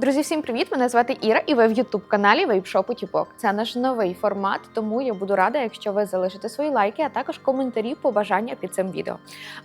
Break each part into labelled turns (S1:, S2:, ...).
S1: Друзі, всім привіт! Мене звати Іра, і ви в Ютуб каналі Вейпшопу Тіпок. Це наш новий формат, тому я буду рада, якщо ви залишите свої лайки, а також коментарі, побажання під цим відео.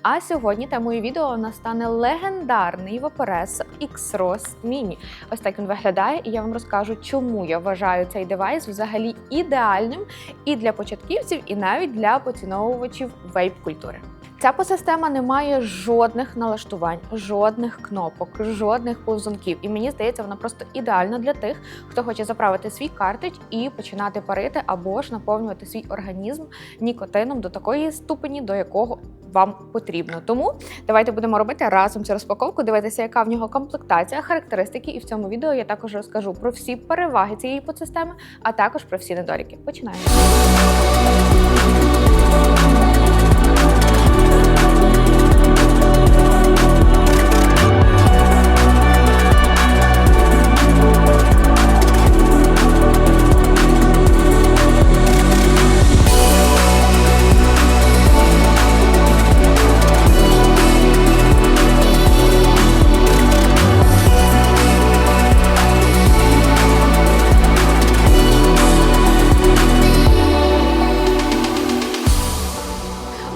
S1: А сьогодні темою відео у нас стане легендарний вапорес X-Ros Mini. Ось так він виглядає, і я вам розкажу, чому я вважаю цей девайс взагалі ідеальним і для початківців, і навіть для поціновувачів вейп-культури. Ця посистема не має жодних налаштувань, жодних кнопок, жодних повзунків. І мені здається, вона просто ідеальна для тих, хто хоче заправити свій картридж і починати парити або ж наповнювати свій організм нікотином до такої ступені, до якого вам потрібно. Тому давайте будемо робити разом цю розпаковку, дивитися, яка в нього комплектація, характеристики. І в цьому відео я також розкажу про всі переваги цієї подсистеми, а також про всі недоліки. Починаємо.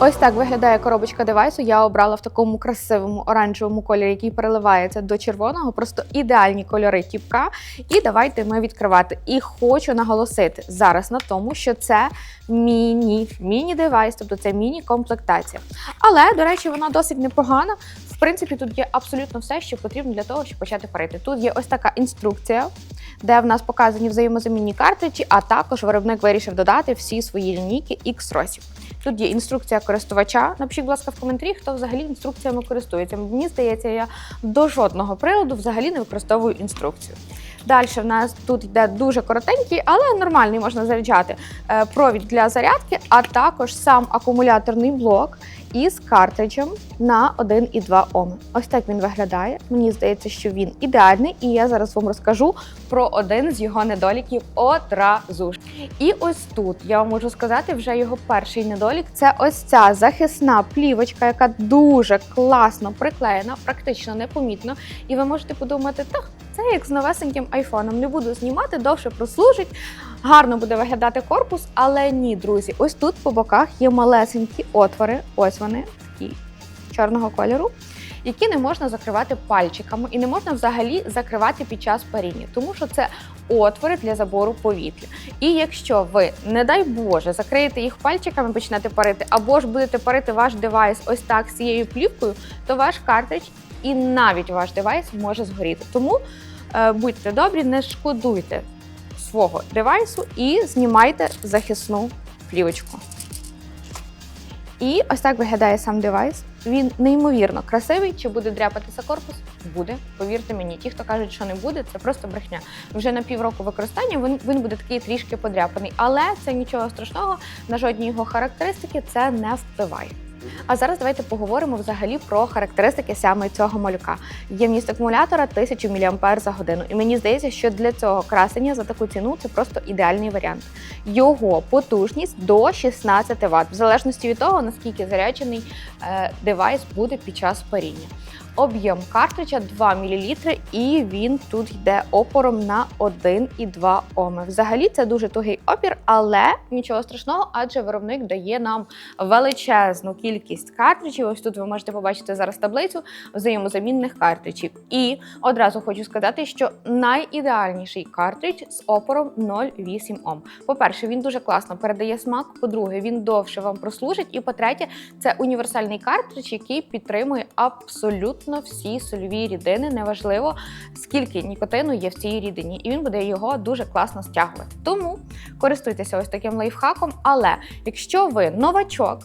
S1: Ось так виглядає коробочка девайсу. Я обрала в такому красивому оранжевому кольорі, який переливається до червоного. Просто ідеальні кольори тіпка. І давайте ми відкривати. І хочу наголосити зараз на тому, що це міні, міні-девайс, тобто це міні-комплектація. Але, до речі, вона досить непогана. В принципі, тут є абсолютно все, що потрібно для того, щоб почати парити. Тут є ось така інструкція, де в нас показані взаємозамінні картриджі, а також виробник вирішив додати всі свої лінійки X-росів. Тут є інструкція користувача. Напишіть, будь ласка, в коментарі, хто взагалі інструкціями користується. Мені здається, я до жодного приладу взагалі не використовую інструкцію. Далі в нас тут йде дуже коротенький, але нормальний можна заряджати е, провід для зарядки, а також сам акумуляторний блок із картриджем на 1,2 Ом. Ось так він виглядає. Мені здається, що він ідеальний, і я зараз вам розкажу про один з його недоліків одразу ж. І ось тут я вам можу сказати вже його перший недолік. Це ось ця захисна плівочка, яка дуже класно приклеєна, практично непомітно. І ви можете подумати, так, це як з новесеньким айфоном. Не буду знімати, довше прослужить. Гарно буде виглядати корпус, але ні, друзі. Ось тут по боках є малесенькі отвори. Ось вони такі чорного кольору, які не можна закривати пальчиками і не можна взагалі закривати під час паріння, тому що це отвори для забору повітря. І якщо ви, не дай Боже, закриєте їх пальчиками, почнете парити, або ж будете парити ваш девайс ось так з цією плівкою, то ваш картридж і навіть ваш девайс може згоріти. Тому е, будьте добрі, не шкодуйте свого девайсу і знімайте захисну плівочку. І ось так виглядає сам девайс. Він неймовірно красивий. Чи буде дряпатися корпус? Буде. Повірте мені, ті, хто кажуть, що не буде, це просто брехня. Вже на півроку використання він, він буде такий трішки подряпаний, але це нічого страшного. На жодні його характеристики це не впливає. А зараз давайте поговоримо взагалі про характеристики саме цього малюка. Ємність акумулятора 1000 мАч за годину. І мені здається, що для цього красення за таку ціну це просто ідеальний варіант. Його потужність до 16 Вт, в залежності від того, наскільки заряджений е, девайс буде під час паріння. Об'єм картриджа 2 мл, і він тут йде опором на 1,2 Оми. Взагалі це дуже тугий опір, але нічого страшного, адже виробник дає нам величезну кількість картриджів. Ось тут ви можете побачити зараз таблицю взаємозамінних картриджів. І одразу хочу сказати, що найідеальніший картридж з опором 0,8 Ом. По-перше, він дуже класно передає смак. По-друге, він довше вам прослужить. І по-третє, це універсальний картридж, який підтримує абсолютно всі сольові рідини. Неважливо, скільки нікотину є в цій рідині, і він буде його дуже класно стягувати. Тому користуйтеся ось таким лайфхаком. Але якщо ви новачок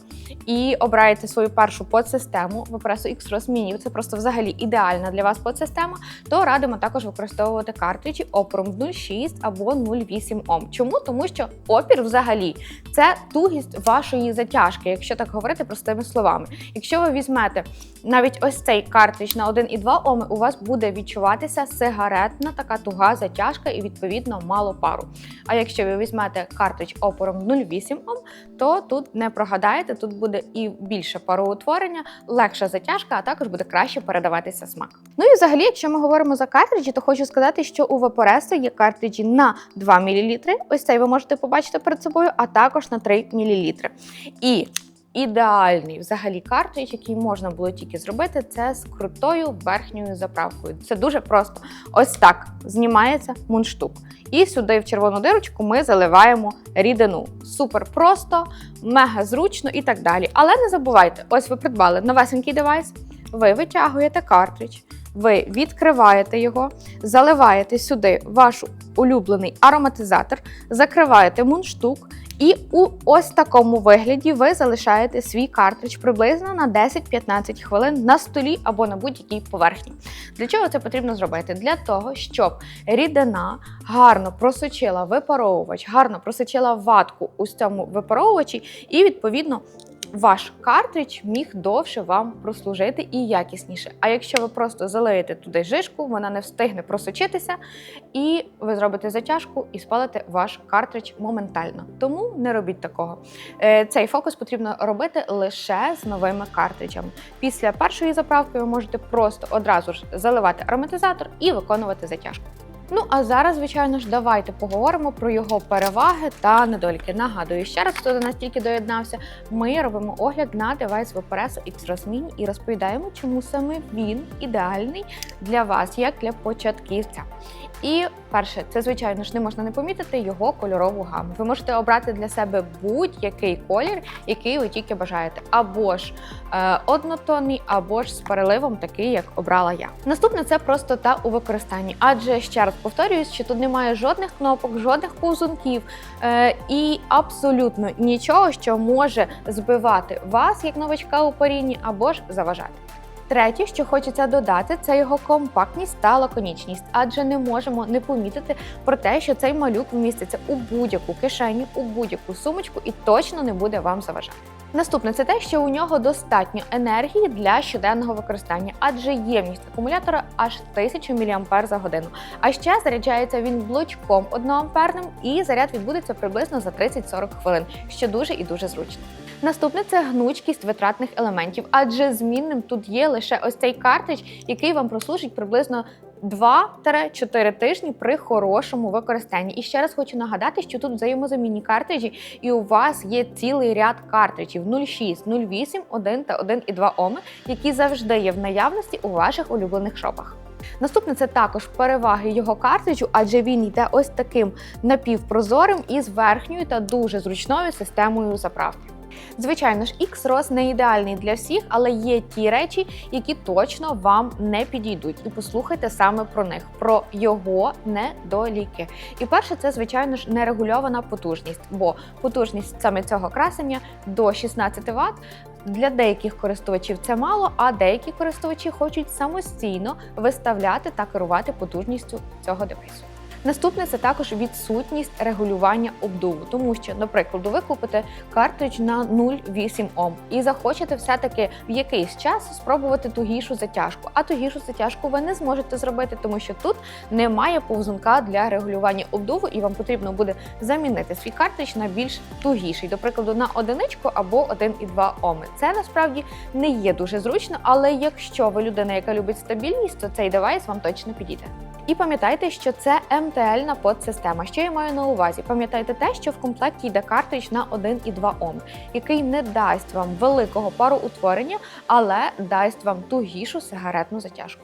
S1: і обираєте свою першу подсистему Вопросу X-Ros Mini, це просто взагалі ідеальна для вас подсистема, то радимо також використовувати картриджі опором 0,6 або 0,8 Ом. Чому? Тому що опір взагалі це тугість вашої затяжки, якщо так говорити простими словами. Якщо ви візьмете навіть ось цей картридж на 1,2 Оми, у вас буде відчуватися сигаретна така туга затяжка і відповідно мало пару. А якщо ви візьмете карточ опором 0,8 Ом, то тут не прогадаєте, тут буде і більше пароутворення, легша затяжка, а також буде краще передаватися смак. Ну і взагалі, якщо ми говоримо за картриджі, то хочу сказати, що у Vaporesso є картриджі на 2 мл. Ось цей ви можете побачити перед собою, а також на 3 мл. І ідеальний взагалі картридж, який можна було тільки зробити, це з крутою верхньою заправкою. Це дуже просто. Ось так знімається мундштук. І сюди в червону дирочку ми заливаємо рідину. Супер просто, мега зручно і так далі. Але не забувайте, ось ви придбали новесенький девайс, ви витягуєте картридж, ви відкриваєте його, заливаєте сюди ваш улюблений ароматизатор, закриваєте мундштук. І у ось такому вигляді ви залишаєте свій картридж приблизно на 10-15 хвилин на столі або на будь-якій поверхні. Для чого це потрібно зробити? Для того, щоб рідина гарно просочила випаровувач, гарно просочила ватку у цьому випаровувачі, і відповідно. Ваш картридж міг довше вам прослужити і якісніше. А якщо ви просто залиєте туди жишку, вона не встигне просочитися, і ви зробите затяжку і спалите ваш картридж моментально. Тому не робіть такого. Е, Цей фокус потрібно робити лише з новими картриджами. Після першої заправки ви можете просто одразу ж заливати ароматизатор і виконувати затяжку. Ну а зараз, звичайно ж, давайте поговоримо про його переваги та недоліки. Нагадую ще раз, хто до нас тільки доєднався. Ми робимо огляд на девайс Vaporesso X-Ros і розповідаємо, чому саме він ідеальний для вас, як для початківця. І перше, це звичайно ж не можна не помітити його кольорову гаму. Ви можете обрати для себе будь-який колір, який ви тільки бажаєте, або ж е, однотонний, або ж з переливом, такий як обрала я. Наступне це простота у використанні, адже ще раз повторююсь, що тут немає жодних кнопок, жодних повзунків е, і абсолютно нічого, що може збивати вас як новачка у парінні, або ж заважати. Третє, що хочеться додати, це його компактність та лаконічність, адже не можемо не помітити про те, що цей малюк вміститься у будь-яку кишеню, у будь-яку сумочку і точно не буде вам заважати. Наступне це те, що у нього достатньо енергії для щоденного використання, адже ємність акумулятора аж 1000 мАч за годину. А ще заряджається він блочком 1 амперним, і заряд відбудеться приблизно за 30-40 хвилин, що дуже і дуже зручно. Наступне це гнучкість витратних елементів, адже змінним тут є лише ось цей картридж, який вам прослужить приблизно 2-4 тижні при хорошому використанні. І ще раз хочу нагадати, що тут взаємозамінні картриджі, і у вас є цілий ряд картриджів 06, 08, 1 та 1,2 Оми, які завжди є в наявності у ваших улюблених шопах. Наступне це також переваги його картриджу, адже він йде ось таким напівпрозорим із верхньою та дуже зручною системою заправки. Звичайно ж, X-Rose не ідеальний для всіх, але є ті речі, які точно вам не підійдуть. І послухайте саме про них, про його недоліки. І перше, це звичайно ж нерегульована потужність, бо потужність саме цього красення до 16 Вт. Для деяких користувачів це мало, а деякі користувачі хочуть самостійно виставляти та керувати потужністю цього девайсу. Наступне це також відсутність регулювання обдуву, тому що, наприклад, ви купите картридж на 0,8 Ом і захочете все-таки в якийсь час спробувати тугішу затяжку. А тугішу затяжку ви не зможете зробити, тому що тут немає повзунка для регулювання обдуву, і вам потрібно буде замінити свій картридж на більш тугіший, до прикладу, на одиничку або 1,2 Оми. Це насправді не є дуже зручно, але якщо ви людина, яка любить стабільність, то цей девайс вам точно підійде. І пам'ятайте, що це МТЛ-на подсистема. Що я маю на увазі? Пам'ятайте те, що в комплекті йде картридж на 1,2 Ом, який не дасть вам великого пароутворення, але дасть вам тугішу сигаретну затяжку.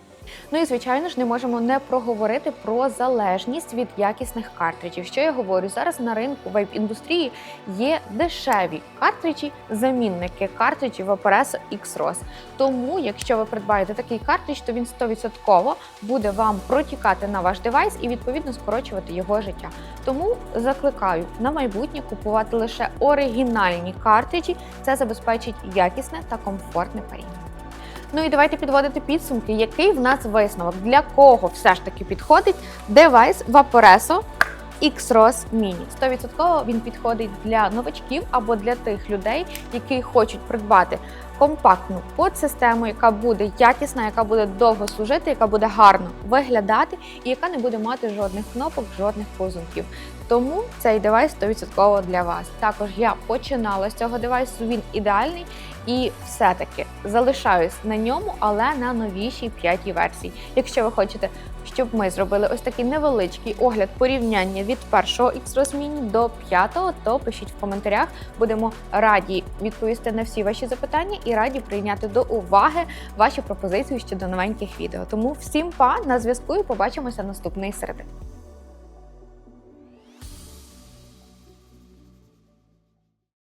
S1: Ну і звичайно ж не можемо не проговорити про залежність від якісних картриджів. Що я говорю зараз на ринку вейп-індустрії є дешеві картриджі, замінники картриджів Vaporesso X-Rose. Тому, якщо ви придбаєте такий картридж, то він 100% буде вам протікати на ваш девайс і відповідно скорочувати його життя. Тому закликаю на майбутнє купувати лише оригінальні картриджі. Це забезпечить якісне та комфортне паріння. Ну і давайте підводити підсумки, який в нас висновок, для кого все ж таки підходить девайс Vaporesso X-Ros Mini. 100% він підходить для новачків або для тих людей, які хочуть придбати компактну подсистему, яка буде якісна, яка буде довго служити, яка буде гарно виглядати і яка не буде мати жодних кнопок, жодних позумків. Тому цей девайс 100% для вас. Також я починала з цього девайсу. Він ідеальний і все-таки залишаюсь на ньому, але на новішій п'ятій версії. Якщо ви хочете, щоб ми зробили ось такий невеличкий огляд порівняння від першого X-Ros Mini до п'ятого, то пишіть в коментарях. Будемо раді відповісти на всі ваші запитання і раді прийняти до уваги ваші пропозиції щодо новеньких відео. Тому всім па на зв'язку і побачимося наступної середи.